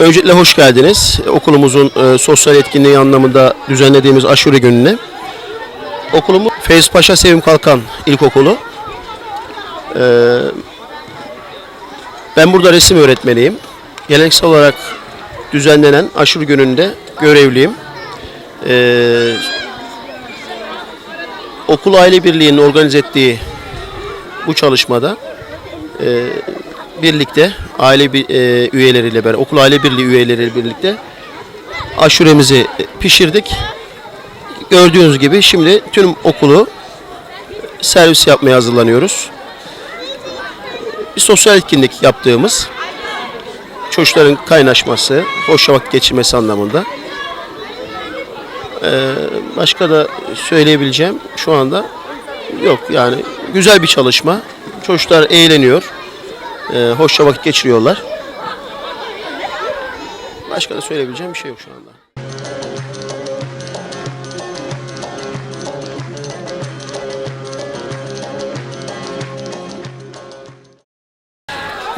Öncelikle hoş geldiniz. Okulumuzun e, sosyal etkinliği anlamında düzenlediğimiz aşure gününe. Okulumuz Feyz Paşa Sevim Kalkan İlkokulu. E, ben burada resim öğretmeniyim. Geleneksel olarak düzenlenen aşure gününde görevliyim. E, okul aile birliğinin organize ettiği bu çalışmada e, birlikte aile bi- e, üyeleriyle beraber okul aile birliği üyeleriyle birlikte aşuremizi pişirdik. Gördüğünüz gibi şimdi tüm okulu servis yapmaya hazırlanıyoruz. Bir sosyal etkinlik yaptığımız çocukların kaynaşması, hoş vakit geçirmesi anlamında. Ee, başka da söyleyebileceğim şu anda yok yani güzel bir çalışma. Çocuklar eğleniyor. Ee, hoşça vakit geçiriyorlar. Başka da söyleyebileceğim bir şey yok şu anda.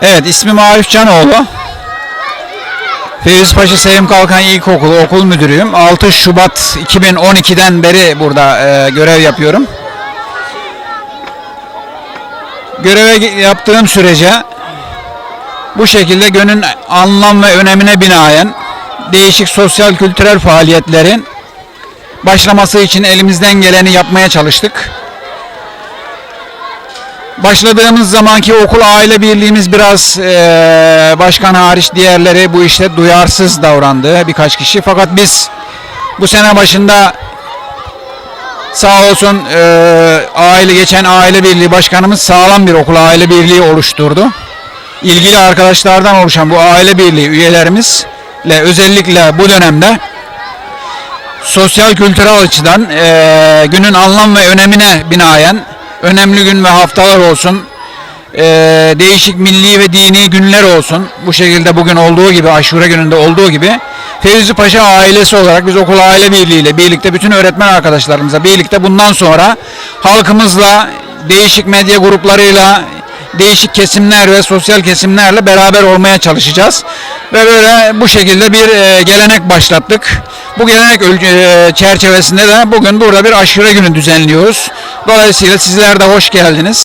Evet ismim Arif Canoğlu. Fevzi Paşa Sevim Kalkan İlkokulu okul müdürüyüm. 6 Şubat 2012'den beri burada e, görev yapıyorum. Göreve yaptığım sürece bu şekilde günün anlam ve önemine binaen değişik sosyal kültürel faaliyetlerin başlaması için elimizden geleni yapmaya çalıştık. Başladığımız zamanki okul aile birliğimiz biraz eee, başkan hariç diğerleri bu işte duyarsız davrandı birkaç kişi. Fakat biz bu sene başında sağ olsun eee, aile geçen aile birliği başkanımız sağlam bir okul aile birliği oluşturdu. İlgili arkadaşlardan oluşan bu aile birliği üyelerimizle özellikle bu dönemde sosyal kültürel açıdan eee, günün anlam ve önemine binaen önemli gün ve haftalar olsun, eee, değişik milli ve dini günler olsun. Bu şekilde bugün olduğu gibi, aşure gününde olduğu gibi Fevzi Paşa ailesi olarak biz okul aile birliği ile birlikte bütün öğretmen arkadaşlarımızla birlikte bundan sonra halkımızla, değişik medya gruplarıyla, değişik kesimler ve sosyal kesimlerle beraber olmaya çalışacağız. Ve böyle bu şekilde bir e, gelenek başlattık. Bu gelenek e, çerçevesinde de bugün burada bir aşure günü düzenliyoruz. Dolayısıyla sizler de hoş geldiniz.